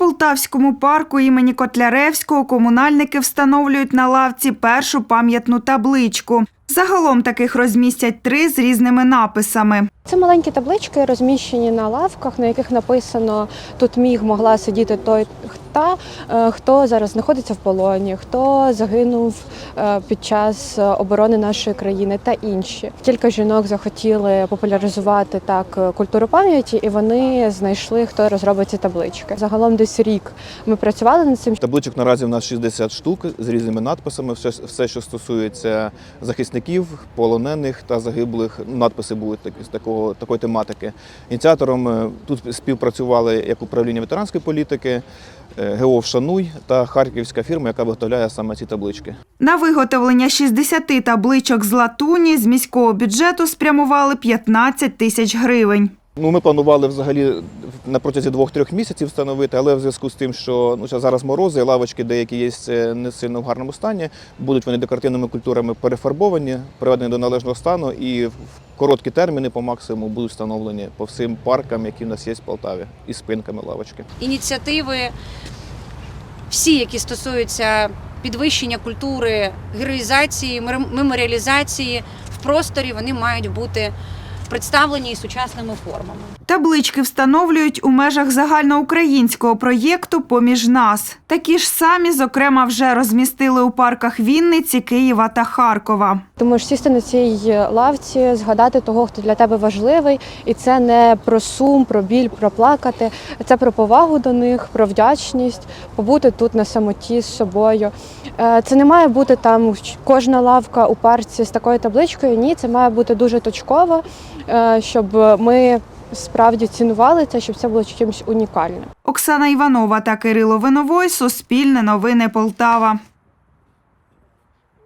Полтавському парку імені Котляревського комунальники встановлюють на лавці першу пам'ятну табличку. Загалом таких розмістять три з різними написами. Це маленькі таблички, розміщені на лавках, на яких написано тут міг могла сидіти той та е, хто зараз знаходиться в полоні, хто загинув е, під час е, оборони нашої країни та інші. Кілька жінок захотіли популяризувати так культуру пам'яті, і вони знайшли, хто розробить ці таблички. Загалом десь рік ми працювали над цим. Табличок наразі в нас 60 штук з різними надписами. Все, все що стосується захисників, полонених та загиблих. Надписи будуть такі- з такого такої тематики. Ініціатором тут співпрацювали як управління ветеранської політики, ГО «Вшануй» та харківська фірма, яка виготовляє саме ці таблички. На виготовлення 60 табличок з латуні з міського бюджету спрямували 15 тисяч гривень. Ну, ми планували взагалі на протязі двох-трьох місяців встановити, але в зв'язку з тим, що ну, зараз морози, лавочки деякі є е, не сильно в гарному стані, будуть вони декоративними культурами перефарбовані, приведені до належного стану і в короткі терміни по максимуму будуть встановлені по всім паркам, які в нас є в Полтаві, і спинками лавочки. ініціативи, всі, які стосуються підвищення культури, героїзації, меморіалізації в просторі, вони мають бути представлені і сучасними формами. Таблички встановлюють у межах загальноукраїнського проєкту Поміж нас. Такі ж самі, зокрема, вже розмістили у парках Вінниці, Києва та Харкова. Ти можеш сісти на цій лавці, згадати того, хто для тебе важливий, і це не про сум, про біль, про плакати. Це про повагу до них, про вдячність, побути тут на самоті з собою. Е, Це не має бути там кожна лавка у парці з такою табличкою. Ні, це має бути дуже точково, е, щоб ми справді цінували це, щоб це було чимось унікальним. Оксана Іванова та Кирило Виновой. Суспільне новини Полтава.